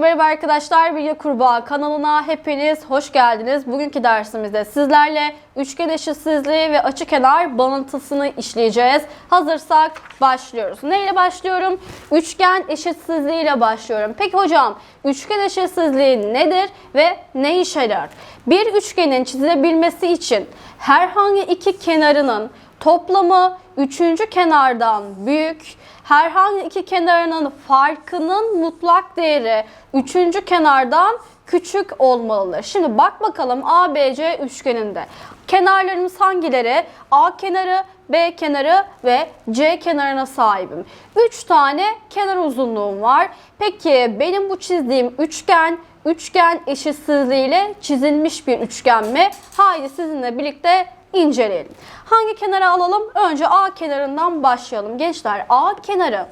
merhaba arkadaşlar. Bilge Kurbağa kanalına hepiniz hoş geldiniz. Bugünkü dersimizde sizlerle üçgen eşitsizliği ve açıkenar bağıntısını işleyeceğiz. Hazırsak başlıyoruz. Neyle başlıyorum? Üçgen eşitsizliği ile başlıyorum. Peki hocam üçgen eşitsizliği nedir ve ne işe yarar? Bir üçgenin çizilebilmesi için herhangi iki kenarının toplamı üçüncü kenardan büyük, herhangi iki kenarının farkının mutlak değeri üçüncü kenardan küçük olmalıdır. Şimdi bak bakalım ABC üçgeninde. Kenarlarımız hangileri? A kenarı, B kenarı ve C kenarına sahibim. 3 tane kenar uzunluğum var. Peki benim bu çizdiğim üçgen üçgen eşitsizliğiyle çizilmiş bir üçgen mi? Haydi sizinle birlikte inceleyelim. Hangi kenara alalım? Önce A kenarından başlayalım. Gençler A kenarı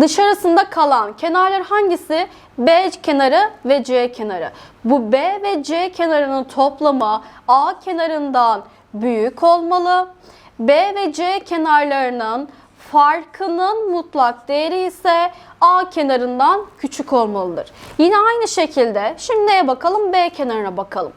dışarısında kalan kenarlar hangisi? B kenarı ve C kenarı. Bu B ve C kenarının toplamı A kenarından büyük olmalı. B ve C kenarlarının farkının mutlak değeri ise A kenarından küçük olmalıdır. Yine aynı şekilde şimdi neye bakalım? B kenarına bakalım.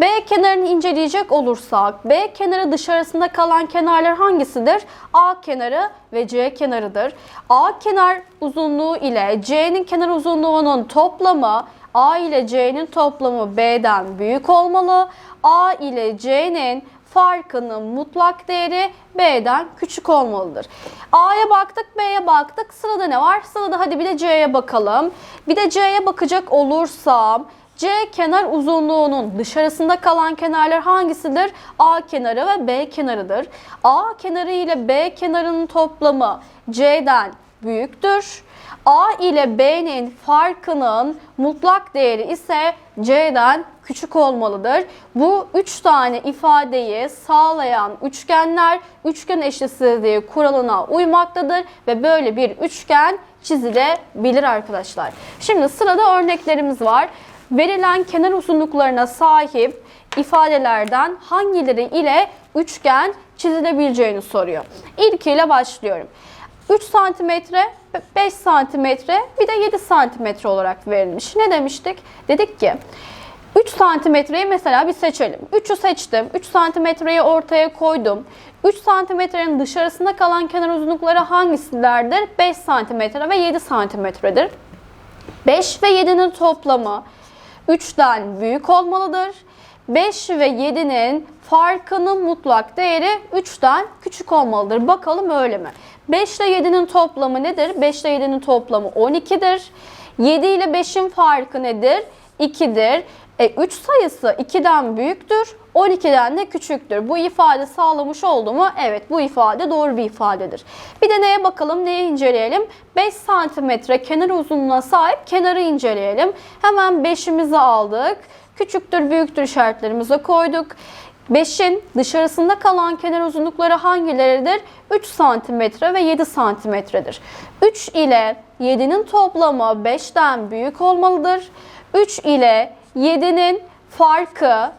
B kenarını inceleyecek olursak B kenarı dışarısında kalan kenarlar hangisidir? A kenarı ve C kenarıdır. A kenar uzunluğu ile C'nin kenar uzunluğunun toplamı A ile C'nin toplamı B'den büyük olmalı. A ile C'nin farkının mutlak değeri B'den küçük olmalıdır. A'ya baktık, B'ye baktık. Sırada ne var? Sırada hadi bir de C'ye bakalım. Bir de C'ye bakacak olursam C kenar uzunluğunun dışarısında kalan kenarlar hangisidir? A kenarı ve B kenarıdır. A kenarı ile B kenarının toplamı C'den büyüktür. A ile B'nin farkının mutlak değeri ise C'den küçük olmalıdır. Bu üç tane ifadeyi sağlayan üçgenler üçgen eşitsizliği kuralına uymaktadır ve böyle bir üçgen çizilebilir arkadaşlar. Şimdi sırada örneklerimiz var. Verilen kenar uzunluklarına sahip ifadelerden hangileri ile üçgen çizilebileceğini soruyor. İlkiyle başlıyorum. 3 santimetre, 5 santimetre, bir de 7 santimetre olarak verilmiş. Ne demiştik? Dedik ki 3 santimetreyi mesela bir seçelim. 3'ü seçtim. 3 santimetreyi ortaya koydum. 3 santimetrenin dışarısında kalan kenar uzunlukları hangisilerdir? 5 santimetre ve 7 santimetredir. 5 ve 7'nin toplamı 3'ten büyük olmalıdır. 5 ve 7'nin farkının mutlak değeri 3'ten küçük olmalıdır. Bakalım öyle mi? 5 ile 7'nin toplamı nedir? 5 ile 7'nin toplamı 12'dir. 7 ile 5'in farkı nedir? 2'dir. E, 3 sayısı 2'den büyüktür, 12'den de küçüktür. Bu ifade sağlamış oldu mu? Evet bu ifade doğru bir ifadedir. Bir de neye bakalım, neye inceleyelim? 5 santimetre kenar uzunluğuna sahip kenarı inceleyelim. Hemen 5'imizi aldık. Küçüktür, büyüktür işaretlerimize koyduk. 5'in dışarısında kalan kenar uzunlukları hangileridir? 3 santimetre ve 7 santimetredir. 3 ile 7'nin toplamı 5'ten büyük olmalıdır. 3 ile 7'nin farkının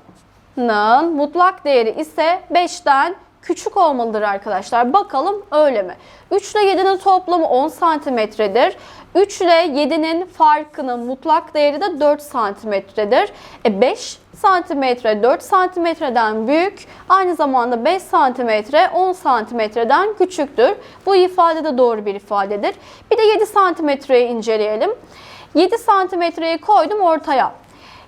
mutlak değeri ise 5'ten küçük olmalıdır arkadaşlar. Bakalım öyle mi? 3 ile 7'nin toplamı 10 santimetredir. 3 ile 7'nin farkının mutlak değeri de 4 santimetredir. E 5 santimetre 4 santimetreden büyük, aynı zamanda 5 santimetre 10 santimetreden küçüktür. Bu ifade de doğru bir ifadedir. Bir de 7 santimetreyi inceleyelim. 7 santimetreyi koydum ortaya.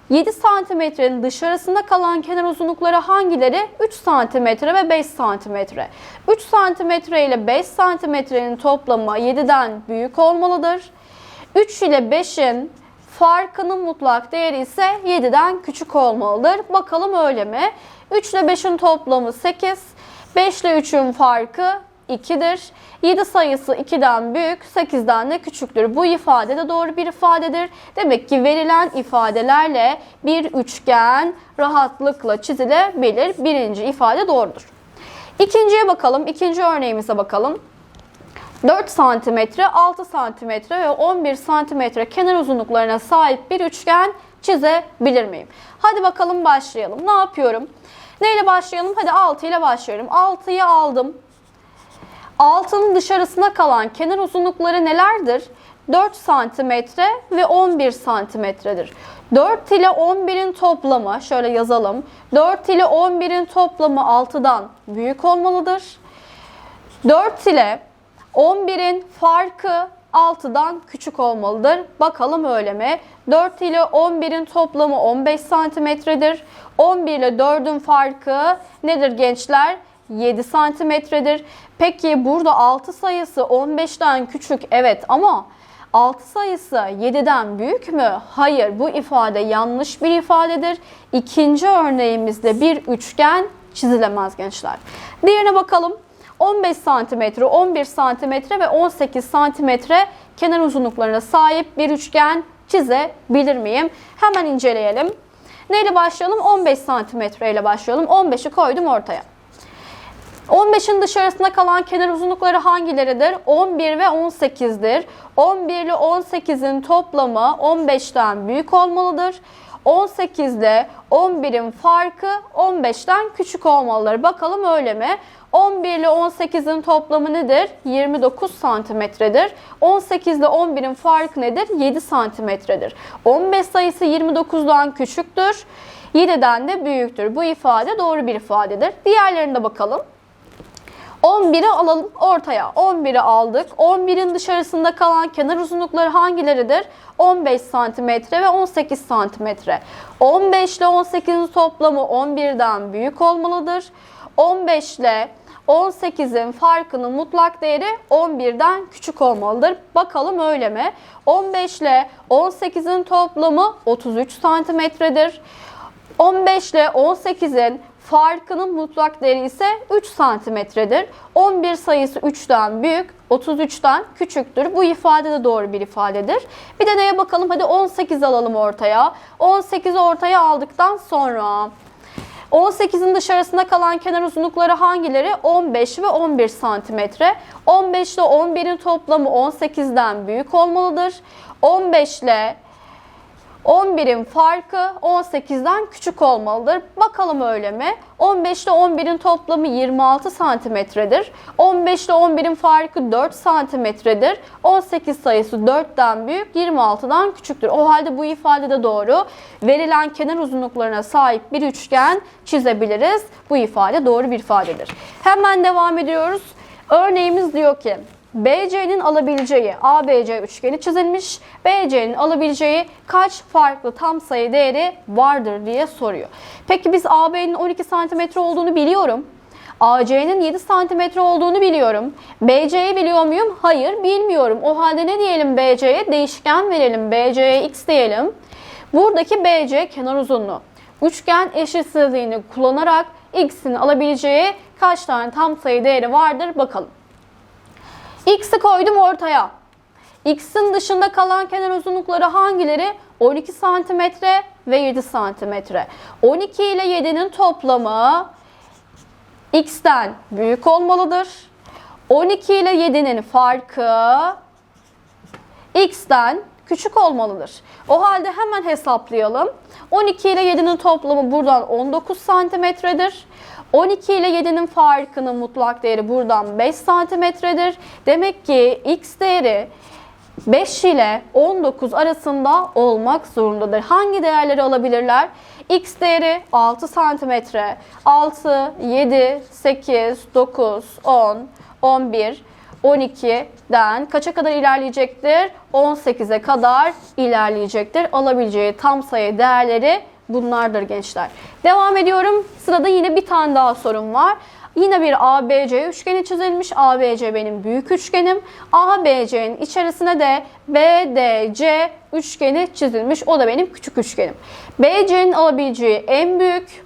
7 santimetrenin dışarısında kalan kenar uzunlukları hangileri? 3 santimetre ve 5 santimetre. 3 santimetre ile 5 santimetrenin toplamı 7'den büyük olmalıdır. 3 ile 5'in farkının mutlak değeri ise 7'den küçük olmalıdır. Bakalım öyle mi? 3 ile 5'in toplamı 8. 5 ile 3'ün farkı 2'dir. 7 sayısı 2'den büyük, 8'den de küçüktür. Bu ifade de doğru bir ifadedir. Demek ki verilen ifadelerle bir üçgen rahatlıkla çizilebilir. Birinci ifade doğrudur. İkinciye bakalım. İkinci örneğimize bakalım. 4 santimetre, 6 santimetre ve 11 santimetre kenar uzunluklarına sahip bir üçgen çizebilir miyim? Hadi bakalım başlayalım. Ne yapıyorum? Neyle başlayalım? Hadi 6 ile başlıyorum. 6'yı aldım. Altının dışarısına kalan kenar uzunlukları nelerdir? 4 santimetre ve 11 santimetredir. 4 ile 11'in toplamı şöyle yazalım. 4 ile 11'in toplamı 6'dan büyük olmalıdır. 4 ile 11'in farkı 6'dan küçük olmalıdır. Bakalım öyle mi? 4 ile 11'in toplamı 15 santimetredir. 11 ile 4'ün farkı nedir gençler? 7 santimetredir. Peki burada 6 sayısı 15'ten küçük evet ama 6 sayısı 7'den büyük mü? Hayır bu ifade yanlış bir ifadedir. İkinci örneğimizde bir üçgen çizilemez gençler. Diğerine bakalım. 15 santimetre, 11 santimetre ve 18 santimetre kenar uzunluklarına sahip bir üçgen çizebilir miyim? Hemen inceleyelim. Neyle başlayalım? 15 santimetre ile başlayalım. 15'i koydum ortaya. 15'in dışarısında kalan kenar uzunlukları hangileridir? 11 ve 18'dir. 11 ile 18'in toplamı 15'ten büyük olmalıdır. 18 ile 11'in farkı 15'ten küçük olmalıdır. Bakalım öyle mi? 11 ile 18'in toplamı nedir? 29 santimetredir. 18 ile 11'in farkı nedir? 7 santimetredir. 15 sayısı 29'dan küçüktür. 7'den de büyüktür. Bu ifade doğru bir ifadedir. Diğerlerine bakalım. 11'i alalım ortaya. 11'i aldık. 11'in dışarısında kalan kenar uzunlukları hangileridir? 15 cm ve 18 cm. 15 ile 18'in toplamı 11'den büyük olmalıdır. 15 ile 18'in farkının mutlak değeri 11'den küçük olmalıdır. Bakalım öyle mi? 15 ile 18'in toplamı 33 santimetredir. 15 ile 18'in farkının mutlak değeri ise 3 santimetredir. 11 sayısı 3'ten büyük, 33'ten küçüktür. Bu ifade de doğru bir ifadedir. Bir de neye bakalım? Hadi 18 alalım ortaya. 18'i ortaya aldıktan sonra 18'in dışarısında kalan kenar uzunlukları hangileri? 15 ve 11 santimetre. 15 ile 11'in toplamı 18'den büyük olmalıdır. 15 ile 11'in farkı 18'den küçük olmalıdır. Bakalım öyle mi? 15 ile 11'in toplamı 26 santimetredir. 15 ile 11'in farkı 4 santimetredir. 18 sayısı 4'ten büyük, 26'dan küçüktür. O halde bu ifade de doğru. Verilen kenar uzunluklarına sahip bir üçgen çizebiliriz. Bu ifade doğru bir ifadedir. Hemen devam ediyoruz. Örneğimiz diyor ki BC'nin alabileceği ABC üçgeni çizilmiş. BC'nin alabileceği kaç farklı tam sayı değeri vardır diye soruyor. Peki biz AB'nin 12 cm olduğunu biliyorum. AC'nin 7 cm olduğunu biliyorum. BC'yi biliyor muyum? Hayır bilmiyorum. O halde ne diyelim BC'ye? Değişken verelim. BC'ye x diyelim. Buradaki BC kenar uzunluğu. Üçgen eşitsizliğini kullanarak x'in alabileceği kaç tane tam sayı değeri vardır bakalım. X'i koydum ortaya. X'in dışında kalan kenar uzunlukları hangileri? 12 cm ve 7 cm. 12 ile 7'nin toplamı X'ten büyük olmalıdır. 12 ile 7'nin farkı X'ten küçük olmalıdır. O halde hemen hesaplayalım. 12 ile 7'nin toplamı buradan 19 santimetredir. 12 ile 7'nin farkının mutlak değeri buradan 5 santimetredir. Demek ki x değeri 5 ile 19 arasında olmak zorundadır. Hangi değerleri alabilirler? X değeri 6 santimetre, 6, 7, 8, 9, 10, 11, 12'den kaça kadar ilerleyecektir? 18'e kadar ilerleyecektir. Alabileceği tam sayı değerleri bunlardır gençler. Devam ediyorum. Sırada yine bir tane daha sorum var. Yine bir ABC üçgeni çizilmiş. ABC benim büyük üçgenim. ABC'nin içerisine de BDC üçgeni çizilmiş. O da benim küçük üçgenim. BC'nin alabileceği en büyük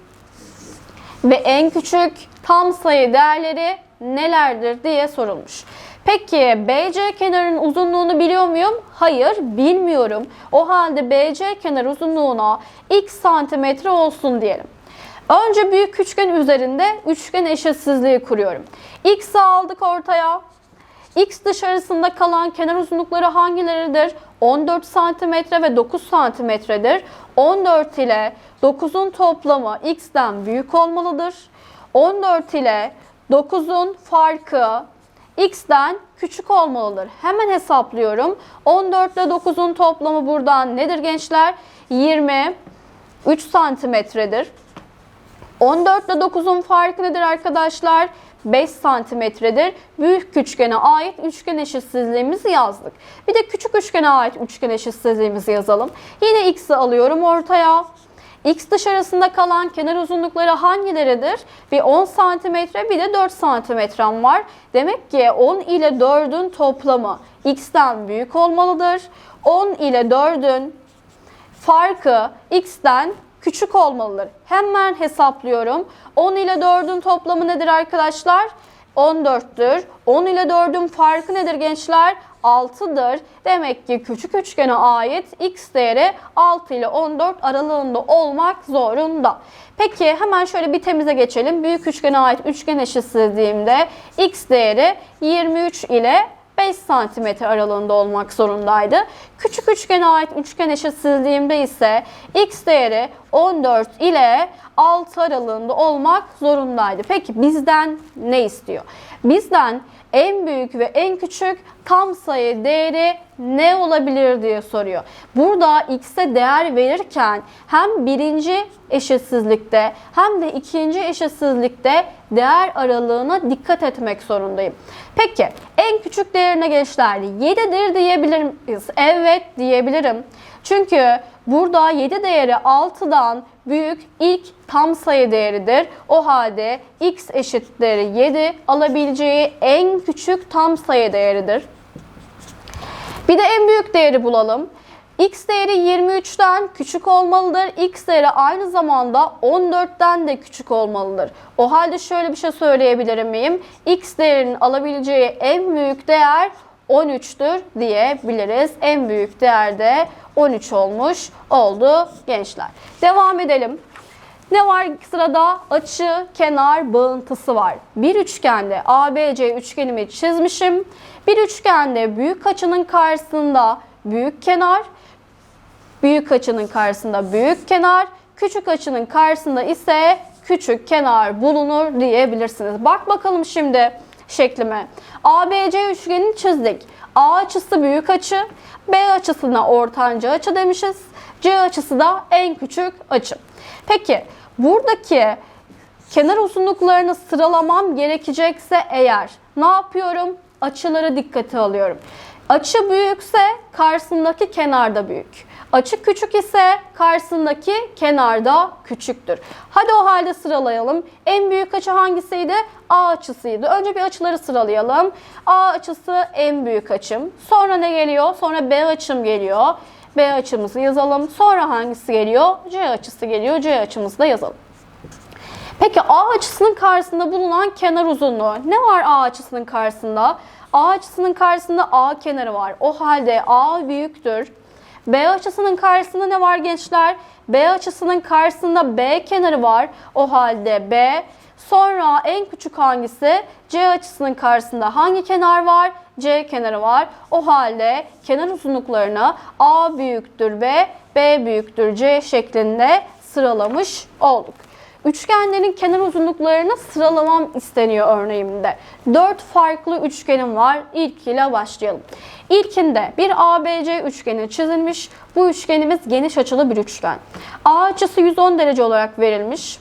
ve en küçük tam sayı değerleri nelerdir diye sorulmuş. Peki BC kenarının uzunluğunu biliyor muyum? Hayır, bilmiyorum. O halde BC kenar uzunluğuna x santimetre olsun diyelim. Önce büyük üçgen üzerinde üçgen eşitsizliği kuruyorum. X'i aldık ortaya. X dışarısında kalan kenar uzunlukları hangileridir? 14 cm ve 9 cm'dir. 14 ile 9'un toplamı x'ten büyük olmalıdır. 14 ile 9'un farkı x'ten küçük olmalıdır. Hemen hesaplıyorum. 14 ile 9'un toplamı buradan nedir gençler? 23 santimetredir. 14 ile 9'un farkı nedir arkadaşlar? 5 santimetredir. Büyük üçgene ait üçgen eşitsizliğimizi yazdık. Bir de küçük üçgene ait üçgen eşitsizliğimizi yazalım. Yine x'i alıyorum ortaya. X dışarısında kalan kenar uzunlukları hangileridir? Bir 10 santimetre bir de 4 santimetrem var. Demek ki 10 ile 4'ün toplamı x'ten büyük olmalıdır. 10 ile 4'ün farkı x'ten küçük olmalıdır. Hemen hesaplıyorum. 10 ile 4'ün toplamı nedir arkadaşlar? 14'tür. 10 ile 4'ün farkı nedir gençler? 6'dır. Demek ki küçük üçgene ait x değeri 6 ile 14 aralığında olmak zorunda. Peki hemen şöyle bir temize geçelim. Büyük üçgene ait üçgen eşitsizliğimde x değeri 23 ile 5 cm aralığında olmak zorundaydı. Küçük üçgene ait üçgen eşitsizliğimde ise x değeri 14 ile 6 aralığında olmak zorundaydı. Peki bizden ne istiyor? Bizden en büyük ve en küçük tam sayı değeri ne olabilir diye soruyor. Burada x'e değer verirken hem birinci eşitsizlikte hem de ikinci eşitsizlikte değer aralığına dikkat etmek zorundayım. Peki en küçük değerine gençler 7'dir diyebilir miyiz? Evet diyebilirim. Çünkü burada 7 değeri 6'dan büyük ilk tam sayı değeridir. O halde x eşittir 7 alabileceği en küçük tam sayı değeridir. Bir de en büyük değeri bulalım. X değeri 23'ten küçük olmalıdır. X değeri aynı zamanda 14'ten de küçük olmalıdır. O halde şöyle bir şey söyleyebilir miyim? X değerinin alabileceği en büyük değer 13'tür diyebiliriz. En büyük değer de 13 olmuş oldu gençler. Devam edelim. Ne var sırada? Açı, kenar, bağıntısı var. Bir üçgende ABC üçgenimi çizmişim. Bir üçgende büyük açının karşısında büyük kenar, büyük açının karşısında büyük kenar, küçük açının karşısında ise küçük kenar bulunur diyebilirsiniz. Bak bakalım şimdi şeklime. ABC üçgenini çizdik. A açısı büyük açı, B açısına ortanca açı demişiz. C açısı da en küçük açı. Peki buradaki kenar uzunluklarını sıralamam gerekecekse eğer ne yapıyorum? Açıları dikkate alıyorum. Açı büyükse karşısındaki kenar da büyük. Açı küçük ise karşısındaki kenar da küçüktür. Hadi o halde sıralayalım. En büyük açı hangisiydi? A açısıydı. Önce bir açıları sıralayalım. A açısı en büyük açım. Sonra ne geliyor? Sonra B açım geliyor. B açımızı yazalım. Sonra hangisi geliyor? C açısı geliyor. C açımızı da yazalım. Peki A açısının karşısında bulunan kenar uzunluğu. Ne var A açısının karşısında? A açısının karşısında A kenarı var. O halde A büyüktür. B açısının karşısında ne var gençler? B açısının karşısında B kenarı var. O halde B. Sonra en küçük hangisi? C açısının karşısında hangi kenar var? C kenarı var. O halde kenar uzunluklarını A büyüktür B, B büyüktür C şeklinde sıralamış olduk. Üçgenlerin kenar uzunluklarını sıralamam isteniyor örneğimde. Dört farklı üçgenim var. İlk ile başlayalım. İlkinde bir ABC üçgeni çizilmiş. Bu üçgenimiz geniş açılı bir üçgen. A açısı 110 derece olarak verilmiş.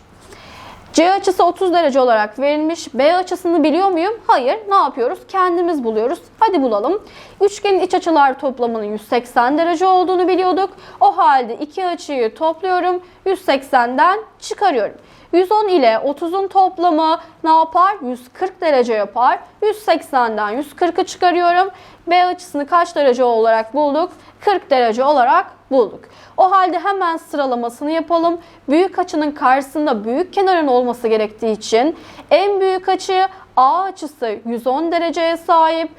C açısı 30 derece olarak verilmiş. B açısını biliyor muyum? Hayır. Ne yapıyoruz? Kendimiz buluyoruz. Hadi bulalım. Üçgenin iç açılar toplamının 180 derece olduğunu biliyorduk. O halde iki açıyı topluyorum. 180'den çıkarıyorum. 110 ile 30'un toplamı ne yapar? 140 derece yapar. 180'den 140'ı çıkarıyorum. B açısını kaç derece olarak bulduk? 40 derece olarak bulduk. O halde hemen sıralamasını yapalım. Büyük açının karşısında büyük kenarın olması gerektiği için en büyük açı A açısı 110 dereceye sahip.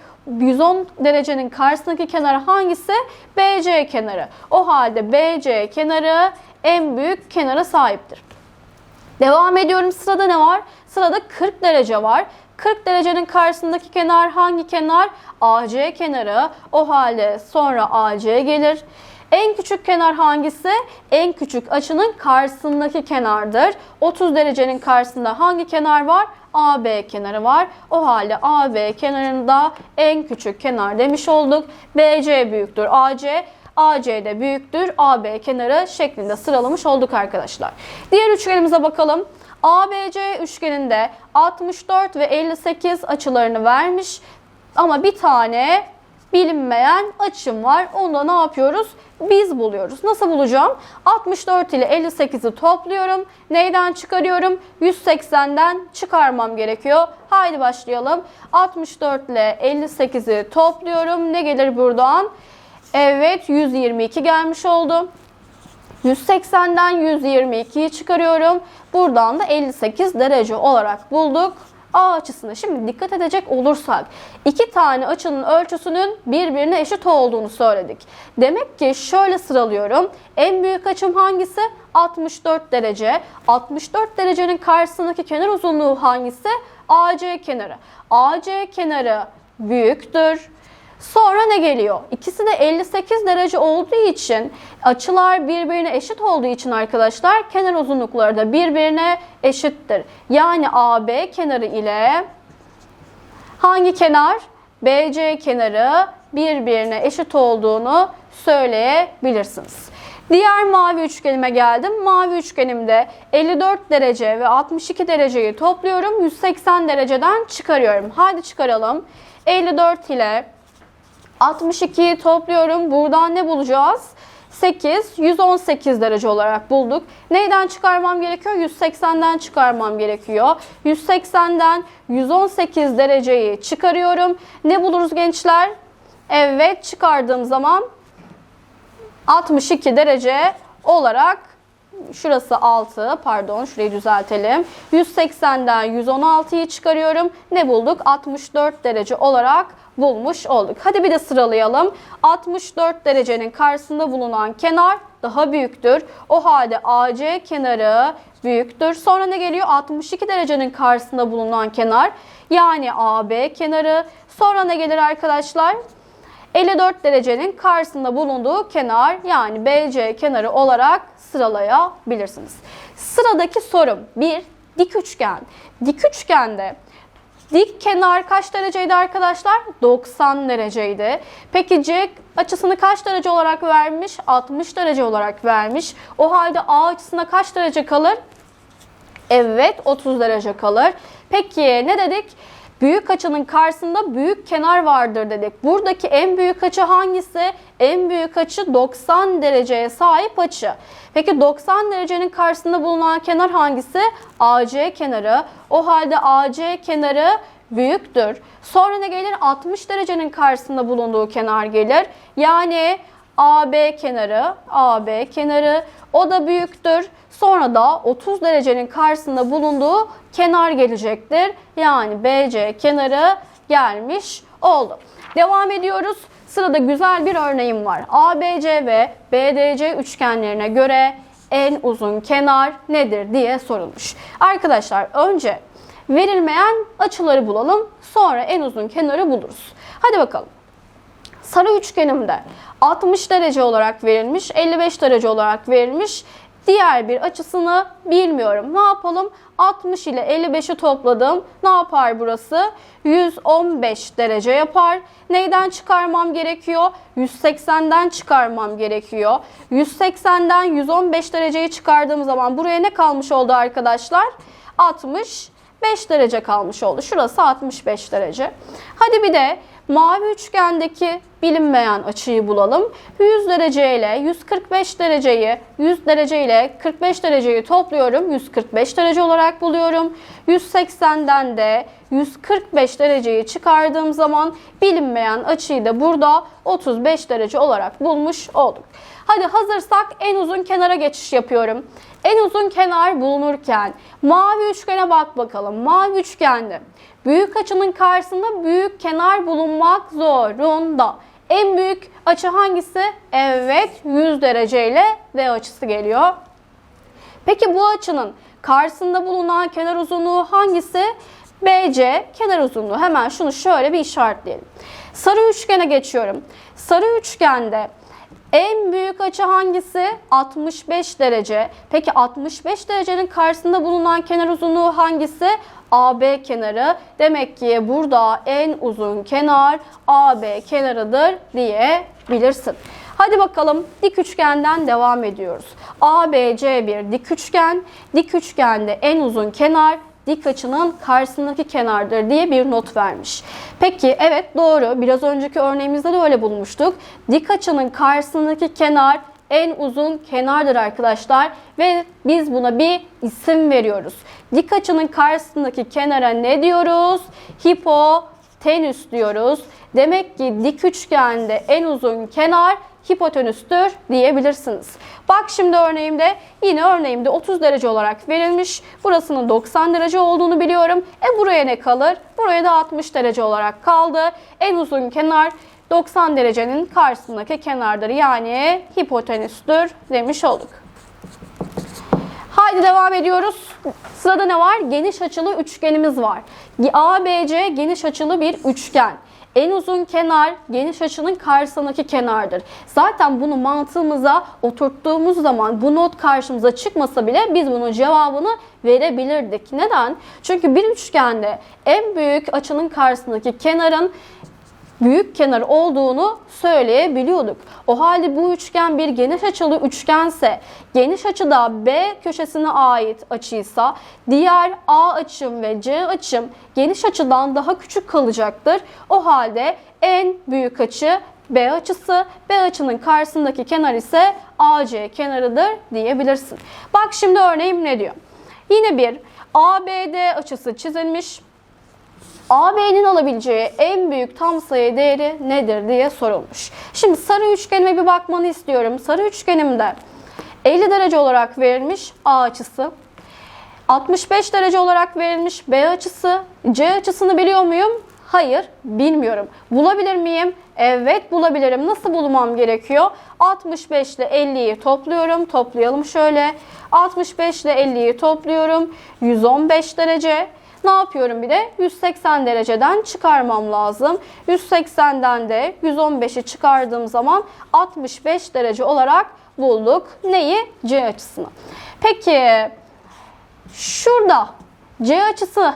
110 derecenin karşısındaki kenar hangisi? BC kenarı. O halde BC kenarı en büyük kenara sahiptir. Devam ediyorum. Sırada ne var? Sırada 40 derece var. 40 derecenin karşısındaki kenar hangi kenar? AC kenarı. O halde sonra AC gelir. En küçük kenar hangisi? En küçük açının karşısındaki kenardır. 30 derecenin karşısında hangi kenar var? AB kenarı var. O halde AB kenarında en küçük kenar demiş olduk. BC büyüktür AC. AC de büyüktür AB kenarı şeklinde sıralamış olduk arkadaşlar. Diğer üçgenimize bakalım. ABC üçgeninde 64 ve 58 açılarını vermiş. Ama bir tane bilinmeyen açım var. Onu da ne yapıyoruz? Biz buluyoruz. Nasıl bulacağım? 64 ile 58'i topluyorum. Neyden çıkarıyorum? 180'den çıkarmam gerekiyor. Haydi başlayalım. 64 ile 58'i topluyorum. Ne gelir buradan? Evet 122 gelmiş oldu. 180'den 122'yi çıkarıyorum. Buradan da 58 derece olarak bulduk. A açısına şimdi dikkat edecek olursak iki tane açının ölçüsünün birbirine eşit olduğunu söyledik. Demek ki şöyle sıralıyorum. En büyük açım hangisi? 64 derece. 64 derecenin karşısındaki kenar uzunluğu hangisi? AC kenarı. AC kenarı büyüktür. Sonra ne geliyor? İkisi de 58 derece olduğu için açılar birbirine eşit olduğu için arkadaşlar kenar uzunlukları da birbirine eşittir. Yani AB kenarı ile hangi kenar? BC kenarı birbirine eşit olduğunu söyleyebilirsiniz. Diğer mavi üçgenime geldim. Mavi üçgenimde 54 derece ve 62 dereceyi topluyorum. 180 dereceden çıkarıyorum. Hadi çıkaralım. 54 ile 62'yi topluyorum. Buradan ne bulacağız? 8, 118 derece olarak bulduk. Neyden çıkarmam gerekiyor? 180'den çıkarmam gerekiyor. 180'den 118 dereceyi çıkarıyorum. Ne buluruz gençler? Evet çıkardığım zaman 62 derece olarak şurası 6 pardon şurayı düzeltelim. 180'den 116'yı çıkarıyorum. Ne bulduk? 64 derece olarak bulmuş olduk. Hadi bir de sıralayalım. 64 derecenin karşısında bulunan kenar daha büyüktür. O halde AC kenarı büyüktür. Sonra ne geliyor? 62 derecenin karşısında bulunan kenar yani AB kenarı. Sonra ne gelir arkadaşlar? 54 derecenin karşısında bulunduğu kenar yani BC kenarı olarak sıralayabilirsiniz. Sıradaki sorum bir dik üçgen. Dik üçgende dik kenar kaç dereceydi arkadaşlar? 90 dereceydi. Peki C açısını kaç derece olarak vermiş? 60 derece olarak vermiş. O halde A açısına kaç derece kalır? Evet 30 derece kalır. Peki ne dedik? Büyük açının karşısında büyük kenar vardır dedik. Buradaki en büyük açı hangisi? En büyük açı 90 dereceye sahip açı. Peki 90 derecenin karşısında bulunan kenar hangisi? AC kenarı. O halde AC kenarı büyüktür. Sonra ne gelir? 60 derecenin karşısında bulunduğu kenar gelir. Yani AB kenarı, AB kenarı o da büyüktür. Sonra da 30 derecenin karşısında bulunduğu kenar gelecektir. Yani BC kenarı gelmiş oldu. Devam ediyoruz. Sırada güzel bir örneğim var. ABC ve BDC üçgenlerine göre en uzun kenar nedir diye sorulmuş. Arkadaşlar önce verilmeyen açıları bulalım. Sonra en uzun kenarı buluruz. Hadi bakalım. Sarı üçgenimde 60 derece olarak verilmiş, 55 derece olarak verilmiş. Diğer bir açısını bilmiyorum. Ne yapalım? 60 ile 55'i topladım. Ne yapar burası? 115 derece yapar. Neyden çıkarmam gerekiyor? 180'den çıkarmam gerekiyor. 180'den 115 dereceyi çıkardığım zaman buraya ne kalmış oldu arkadaşlar? 60 5 derece kalmış oldu. Şurası 65 derece. Hadi bir de mavi üçgendeki bilinmeyen açıyı bulalım. 100 derece ile 145 dereceyi 100 derece ile 45 dereceyi topluyorum. 145 derece olarak buluyorum. 180'den de 145 dereceyi çıkardığım zaman bilinmeyen açıyı da burada 35 derece olarak bulmuş olduk. Hadi hazırsak en uzun kenara geçiş yapıyorum. En uzun kenar bulunurken mavi üçgene bak bakalım. Mavi üçgende büyük açının karşısında büyük kenar bulunmak zorunda. En büyük açı hangisi? Evet 100 derece ile D açısı geliyor. Peki bu açının karşısında bulunan kenar uzunluğu hangisi? BC kenar uzunluğu. Hemen şunu şöyle bir işaretleyelim. Sarı üçgene geçiyorum. Sarı üçgende En büyük açı hangisi? 65 derece. Peki 65 derecenin karşısında bulunan kenar uzunluğu hangisi? AB kenarı. Demek ki burada en uzun kenar AB kenarıdır diyebilirsin. Hadi bakalım dik üçgenden devam ediyoruz. ABC bir dik üçgen. Dik üçgende en uzun kenar dik açının karşısındaki kenardır diye bir not vermiş. Peki evet doğru. Biraz önceki örneğimizde de öyle bulmuştuk. Dik açının karşısındaki kenar en uzun kenardır arkadaşlar ve biz buna bir isim veriyoruz. Dik açının karşısındaki kenara ne diyoruz? Hipotenüs diyoruz. Demek ki dik üçgende en uzun kenar hipotenüstür diyebilirsiniz. Bak şimdi örneğimde yine örneğimde 30 derece olarak verilmiş. Burasının 90 derece olduğunu biliyorum. E buraya ne kalır? Buraya da 60 derece olarak kaldı. En uzun kenar 90 derecenin karşısındaki kenardır. Yani hipotenüstür demiş olduk. Haydi devam ediyoruz. Sırada ne var? Geniş açılı üçgenimiz var. ABC geniş açılı bir üçgen. En uzun kenar geniş açının karşısındaki kenardır. Zaten bunu mantığımıza oturttuğumuz zaman bu not karşımıza çıkmasa bile biz bunun cevabını verebilirdik. Neden? Çünkü bir üçgende en büyük açının karşısındaki kenarın büyük kenar olduğunu söyleyebiliyorduk. O halde bu üçgen bir geniş açılı üçgense, geniş açıda B köşesine ait açıysa, diğer A açım ve C açım geniş açıdan daha küçük kalacaktır. O halde en büyük açı B açısı, B açının karşısındaki kenar ise AC kenarıdır diyebilirsin. Bak şimdi örneğim ne diyor? Yine bir ABD açısı çizilmiş. AB'nin alabileceği en büyük tam sayı değeri nedir diye sorulmuş. Şimdi sarı üçgenime bir bakmanı istiyorum. Sarı üçgenimde 50 derece olarak verilmiş A açısı. 65 derece olarak verilmiş B açısı. C açısını biliyor muyum? Hayır, bilmiyorum. Bulabilir miyim? Evet, bulabilirim. Nasıl bulmam gerekiyor? 65 ile 50'yi topluyorum. Toplayalım şöyle. 65 ile 50'yi topluyorum. 115 derece. Ne yapıyorum bir de? 180 dereceden çıkarmam lazım. 180'den de 115'i çıkardığım zaman 65 derece olarak bulduk. Neyi? C açısını. Peki şurada C açısı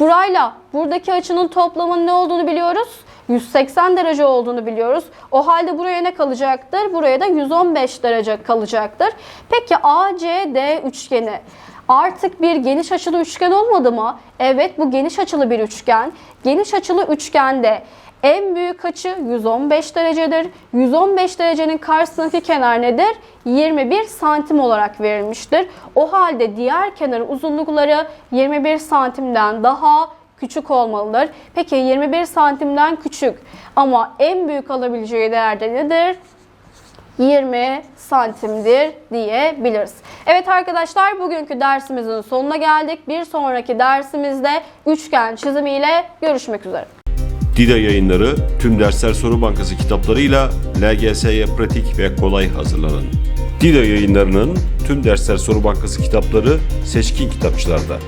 burayla buradaki açının toplamının ne olduğunu biliyoruz. 180 derece olduğunu biliyoruz. O halde buraya ne kalacaktır? Buraya da 115 derece kalacaktır. Peki ACD üçgeni artık bir geniş açılı üçgen olmadı mı? Evet bu geniş açılı bir üçgen. Geniş açılı üçgende en büyük açı 115 derecedir. 115 derecenin karşısındaki kenar nedir? 21 santim olarak verilmiştir. O halde diğer kenarın uzunlukları 21 santimden daha küçük olmalıdır. Peki 21 santimden küçük ama en büyük alabileceği değer de nedir? 20 santimdir diyebiliriz. Evet arkadaşlar bugünkü dersimizin sonuna geldik. Bir sonraki dersimizde üçgen çizimiyle görüşmek üzere. Dida yayınları tüm dersler soru bankası kitaplarıyla LGS'ye pratik ve kolay hazırlanın. Dida yayınlarının tüm dersler soru bankası kitapları seçkin kitapçılarda.